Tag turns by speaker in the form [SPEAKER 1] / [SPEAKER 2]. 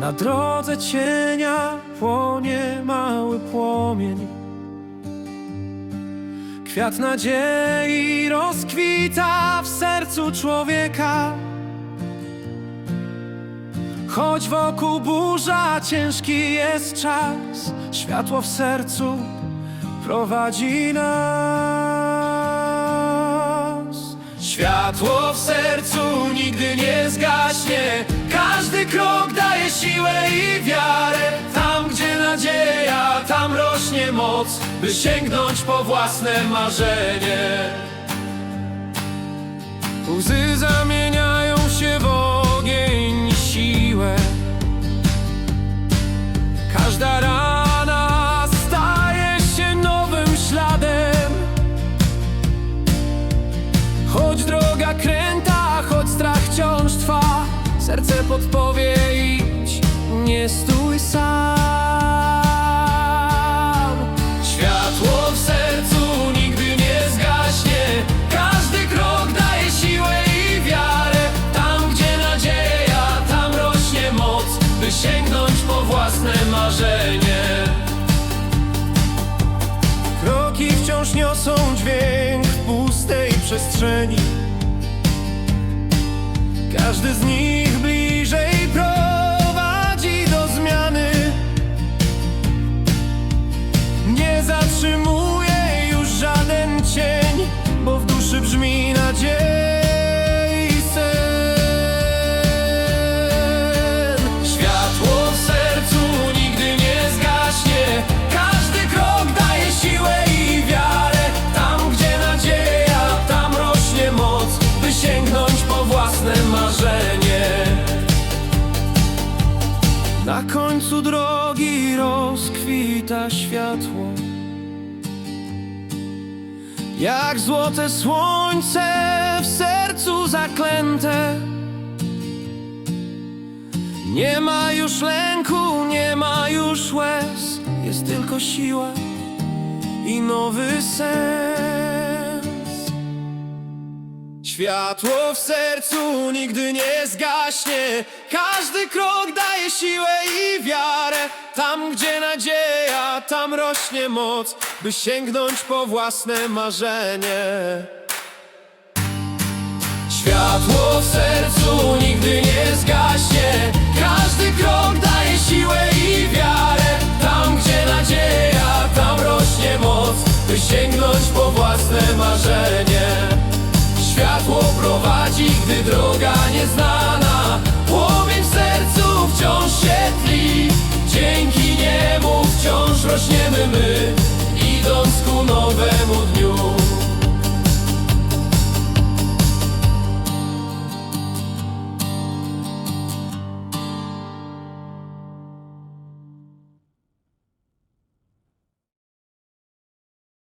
[SPEAKER 1] Na drodze cienia płonie mały płomień. Kwiat nadziei rozkwita w sercu człowieka. Choć wokół burza, ciężki jest czas Światło w sercu prowadzi nas. Światło w sercu nigdy nie zgaśnie tam rośnie moc By sięgnąć po własne marzenie. Łzy zamieniają się w ogień i siłę. Każda rana staje się nowym śladem. Choć droga kręta, choć strach wciąż trwa Serce podpowie idź, nie stój sam Sięgnąć po własne marzenie. Kroki wciąż niosą dźwięk w pustej przestrzeni. Każdy z nich sięgnąć po własne marzenie. Na końcu drogi rozkwita światło. Jak złote słońce w sercu zaklęte. Nie ma już lęku, nie ma już łez. Jest tylko siła i nowy sens Światło w sercu nigdy nie zgaśnie. Każdy krok daje siłę i wiarę. Tam gdzie nadzieja, tam rośnie moc By sięgnąć po własne marzenie. Światło w sercu nigdy nie zgaśnie. Każdy krok gdy droga nieznana Płomień w sercu wciąż się tli. Dzięki niemu wciąż rośniemy my Idąc ku nowemu dniu